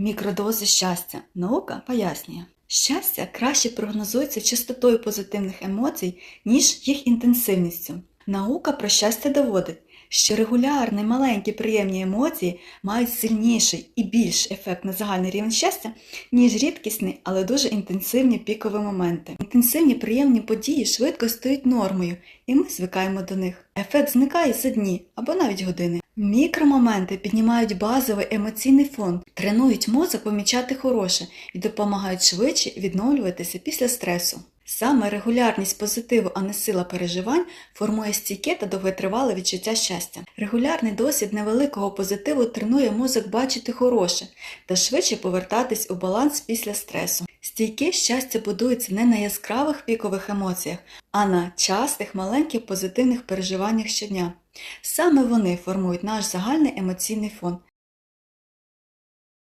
Мікродози щастя. Наука пояснює. Щастя краще прогнозується частотою позитивних емоцій, ніж їх інтенсивністю. Наука про щастя доводить, що регулярні маленькі приємні емоції мають сильніший і більш ефект на загальний рівень щастя, ніж рідкісні, але дуже інтенсивні пікові моменти. Інтенсивні приємні події швидко стають нормою, і ми звикаємо до них. Ефект зникає за дні або навіть години. Мікромоменти піднімають базовий емоційний фон, тренують мозок помічати хороше і допомагають швидше відновлюватися після стресу. Саме регулярність позитиву, а не сила переживань, формує стійке та довготривале відчуття щастя. Регулярний досвід невеликого позитиву тренує мозок бачити хороше та швидше повертатись у баланс після стресу. Стійке щастя будується не на яскравих пікових емоціях, а на частих маленьких позитивних переживаннях щодня. Саме вони формують наш загальний емоційний фон